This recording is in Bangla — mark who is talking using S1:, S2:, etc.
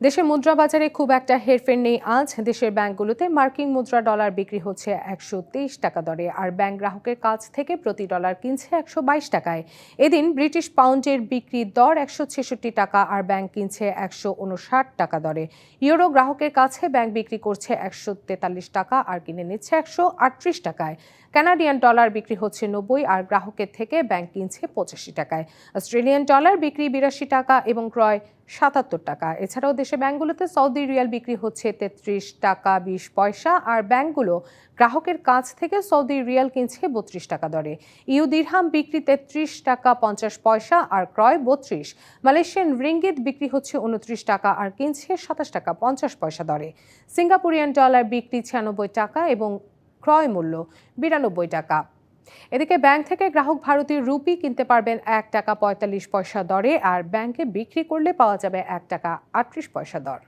S1: দেশের মুদ্রা বাজারে খুব একটা হেরফের নেই আজ। দেশের ব্যাংকগুলোতে মার্কিন মুদ্রা ডলার বিক্রি হচ্ছে একশো তেইশ টাকা দরে, আর ব্যাংক গ্রাহকের কাছ থেকে প্রতি ডলার কিনছে একশো বাইশ টাকায়। এদিন ব্রিটিশ পাউন্ডের বিক্রির দর একশো ছেষট্টি টাকা, আর ব্যাংক কিনছে একশো উনষাট টাকা দরে। ইউরো গ্রাহকের কাছে ব্যাংক বিক্রি করছে একশো তেতাল্লিশ টাকা, আর কিনে নিচ্ছে একশো আটত্রিশ টাকায়। কানাডিয়ান ডলার বিক্রি হচ্ছে নব্বই, আর গ্রাহকের থেকে ব্যাংক কিনছে পঁচাশি টাকায়। অস্ট্রেলিয়ান ডলার বিক্রি বিরাশি টাকা এবং ক্রয় সাতাত্তর টাকা। এছাড়াও দেশে ব্যাংকগুলোতে সৌদি রিয়াল বিক্রি হচ্ছে তেত্রিশ টাকা বিশ পয়সা, আর ব্যাংকগুলো গ্রাহকের কাছ থেকে সৌদি রিয়াল কিনছে বত্রিশ টাকা দরে। ইউ দিরহাম বিক্রি তেত্রিশ টাকা পঞ্চাশ পয়সা, আর ক্রয় বত্রিশ। মালয়েশিয়ান রিঙ্গিত বিক্রি হচ্ছে উনত্রিশ টাকা, আর কিনছে সাতাশ টাকা পঞ্চাশ পয়সা দরে। সিঙ্গাপুরিয়ান ডলার বিক্রি ছিয়ানব্বই টাকা এবং ক্রয় মূল্য বিরানব্বই টাকা। এদিকে ব্যাংক থেকে গ্রাহক ভারতীয় রুপি কিনতে পারবেন এক টাকা পঁয়তাল্লিশ পয়সা দরে, আর ব্যাংকে বিক্রি করলে পাওয়া যাবে এক টাকা আটত্রিশ পয়সা দর।